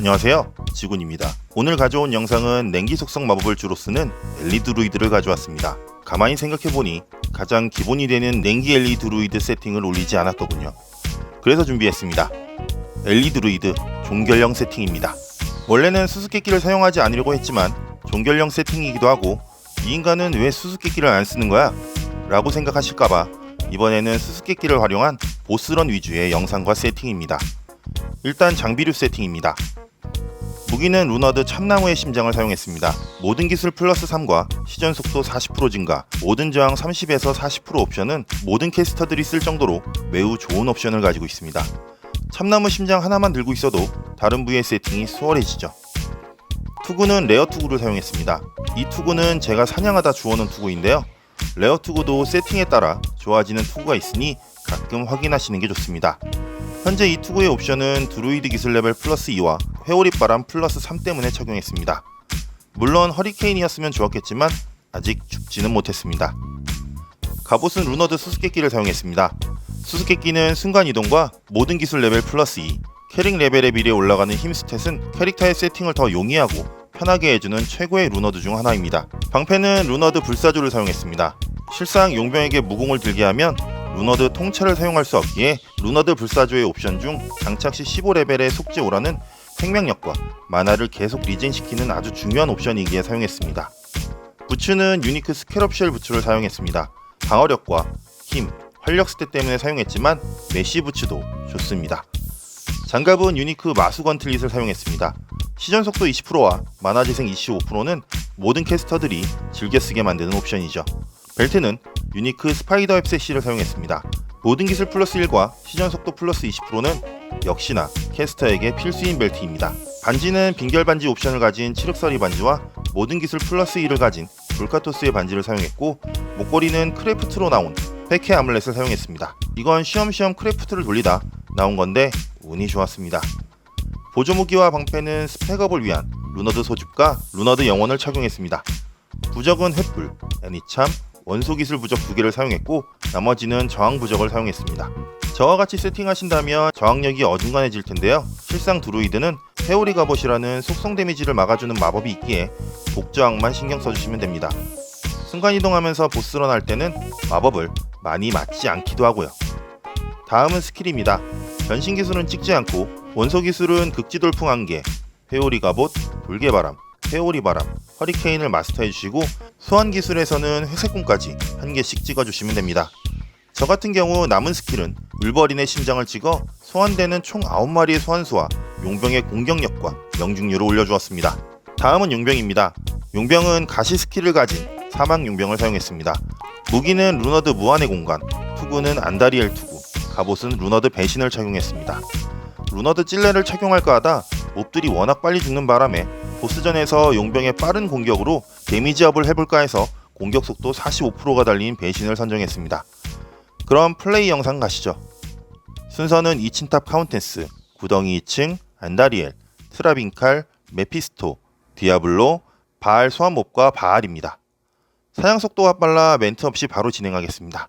안녕하세요. 지군입니다. 오늘 가져온 영상은 냉기 속성 마법을 주로 쓰는 엘리 드루이드를 가져왔습니다. 가만히 생각해보니 가장 기본이 되는 냉기 엘리 드루이드 세팅을 올리지 않았더군요. 그래서 준비했습니다. 엘리 드루이드 종결형 세팅입니다. 원래는 수수께끼를 사용하지 않으려고 했지만 종결형 세팅이기도 하고 이 인간은 왜 수수께끼를 안 쓰는 거야? 라고 생각하실까봐 이번에는 수수께끼를 활용한 보스런 위주의 영상과 세팅입니다. 일단 장비류 세팅입니다 무기는 루너드 참나무의 심장을 사용했습니다. 모든 기술 플러스 3과 시전 속도 40% 증가, 모든 저항 30에서 40% 옵션은 모든 캐스터들이 쓸 정도로 매우 좋은 옵션을 가지고 있습니다. 참나무 심장 하나만 들고 있어도 다른 부의 세팅이 수월해지죠. 투구는 레어 투구를 사용했습니다. 이 투구는 제가 사냥하다 주워놓은 투구인데요. 레어 투구도 세팅에 따라 좋아지는 투구가 있으니 가끔 확인하시는 게 좋습니다. 현재 이 투구의 옵션은 드루이드 기술 레벨 플러스 2와 회오리 바람 플러스 3 때문에 적용했습니다. 물론 허리케인이었으면 좋았겠지만 아직 죽지는 못했습니다. 갑옷은 루너드 수수께끼를 사용했습니다. 수수께끼는 순간 이동과 모든 기술 레벨 플러스 2, 캐릭 레벨에 비례 올라가는 힘 스탯은 캐릭터의 세팅을 더 용이하고 편하게 해주는 최고의 루너드 중 하나입니다. 방패는 루너드 불사조를 사용했습니다. 실상 용병에게 무공을 들게 하면 루너드 통째를 사용할 수 없기에 루너드 불사조의 옵션 중 장착 시 15레벨의 속지 오라는 생명력과 만화를 계속 리젠시키는 아주 중요한 옵션이기에 사용했습니다. 부츠는 유니크 스캐럽쉘 부츠를 사용했습니다. 방어력과 힘, 활력 스탯 때문에 사용했지만 메시 부츠도 좋습니다. 장갑은 유니크 마수 건 틀릿을 사용했습니다. 시전 속도 20%와 만화 재생 25%는 모든 캐스터들이 즐겨 쓰게 만드는 옵션이죠. 벨트는 유니크 스파이더 앱세시를 사용했습니다. 모든 기술 플러스 1과 시전 속도 플러스 20%는 역시나 캐스터에게 필수인 벨트입니다. 반지는 빙결 반지 옵션을 가진 칠흑서리 반지와 모든 기술 플러스 1을 가진 볼카토스의 반지를 사용했고 목걸이는 크래프트로 나온 페케 아물렛을 사용했습니다. 이건 시험시험 크래프트를 돌리다 나온 건데 운이 좋았습니다. 보조 무기와 방패는 스펙업을 위한 루너드 소집과 루너드 영원을 착용했습니다. 부적은 횃불, 애니참, 원소 기술 부적 두 개를 사용했고 나머지는 저항 부적을 사용했습니다. 저와 같이 세팅하신다면 저항력이 어중간해질 텐데요. 실상 드루이드는 회오리 갑옷이라는 속성 데미지를 막아주는 마법이 있기에 복저항만 신경 써주시면 됩니다. 순간 이동하면서 보스런 할 때는 마법을 많이 맞지 않기도 하고요. 다음은 스킬입니다. 변신 기술은 찍지 않고 원소 기술은 극지돌풍 한개, 회오리 갑옷, 돌개바람, 회오리 바람, 허리케인을 마스터해 주시고 소환 기술에서는 회색꿈까지 한 개씩 찍어 주시면 됩니다. 저 같은 경우 남은 스킬은 울버린의 심장을 찍어 소환되는 총 9마리의 소환수와 용병의 공격력과 명중률을 올려주었습니다. 다음은 용병입니다. 용병은 가시 스킬을 가진 사막 용병을 사용했습니다. 무기는 루너드 무한의 공간, 투구는 안다리엘 투구, 갑옷은 루너드 배신을 착용했습니다. 루너드 찔레를 착용할까 하다 몹들이 워낙 빨리 죽는 바람에 보스전에서 용병의 빠른 공격으로 데미지업을 해볼까 해서 공격 속도 45%가 달린 배신을 선정했습니다. 그럼 플레이 영상 가시죠. 순서는 2층탑 카운텐스, 구덩이 2층, 안다리엘, 트라빈칼, 메피스토, 디아블로, 바알 소환몹과 바알입니다. 사냥 속도가 빨라 멘트 없이 바로 진행하겠습니다.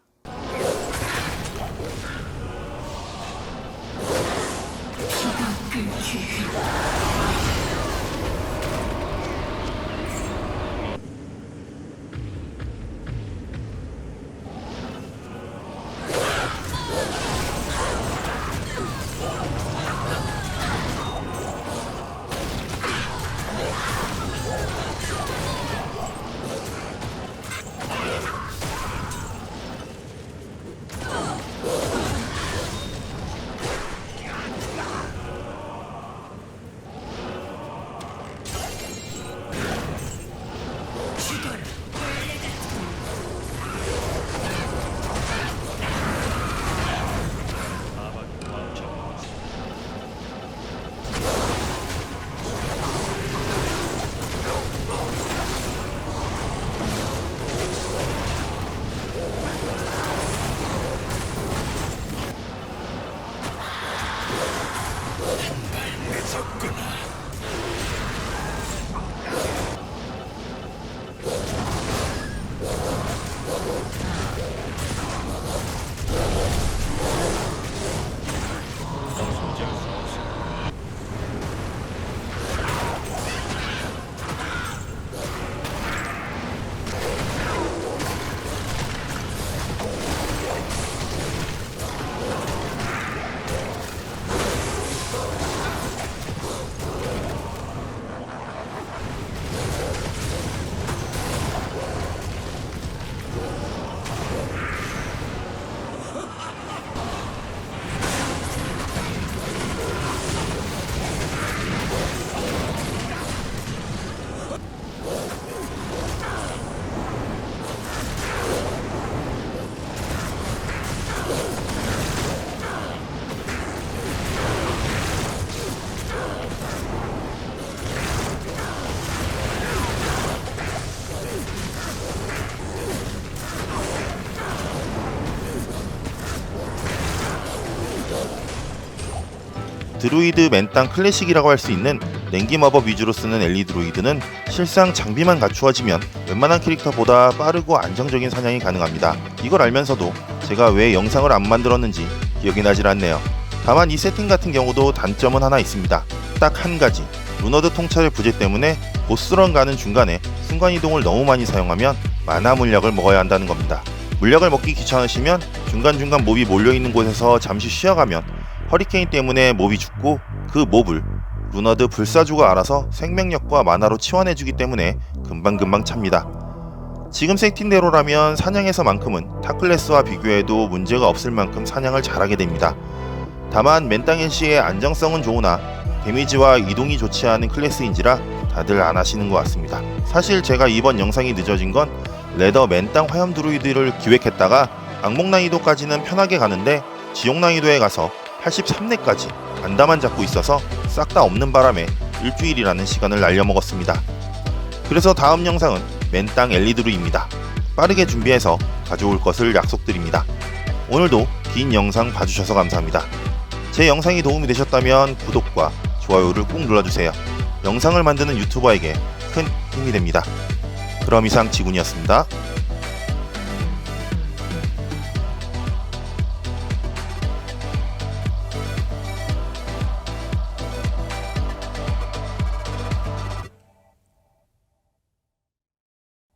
サックな。 드루이드 맨땅 클래식이라고 할 수 있는 냉기 마법 위주로 쓰는 엘리 드루이드는 실상 장비만 갖추어지면 웬만한 캐릭터보다 빠르고 안정적인 사냥이 가능합니다. 이걸 알면서도 제가 왜 영상을 안 만들었는지 기억이 나질 않네요. 다만 이 세팅 같은 경우도 단점은 하나 있습니다. 딱 한 가지. 루너드 통찰의 부재 때문에 보스런 가는 중간에 순간이동을 너무 많이 사용하면 만화 물약을 먹어야 한다는 겁니다. 물약을 먹기 귀찮으시면 중간중간 몹이 몰려있는 곳에서 잠시 쉬어가면 허리케인 때문에 몹이 죽고 그 몹을 루너드 불사주가 알아서 생명력과 만화로 치환해주기 때문에 금방금방 찹니다. 지금 세팅대로라면 사냥에서만큼은 타클래스와 비교해도 문제가 없을 만큼 사냥을 잘하게 됩니다. 다만 맨땅일시의 안정성은 좋으나 데미지와 이동이 좋지 않은 클래스인지라 다들 안 하시는 것 같습니다. 사실 제가 이번 영상이 늦어진 건 레더 맨땅 화염 드루이드를 기획했다가 악몽 난이도까지는 편하게 가는데 지옥 난이도에 가서 83렙까지 반다만 잡고 있어서 싹 다 없는 바람에 일주일이라는 시간을 날려먹었습니다. 그래서 다음 영상은 맨땅 엘리드루입니다. 빠르게 준비해서 가져올 것을 약속드립니다. 오늘도 긴 영상 봐주셔서 감사합니다. 제 영상이 도움이 되셨다면 구독과 좋아요를 꼭 눌러주세요. 영상을 만드는 유튜버에게 큰 힘이 됩니다. 그럼 이상 지군이었습니다.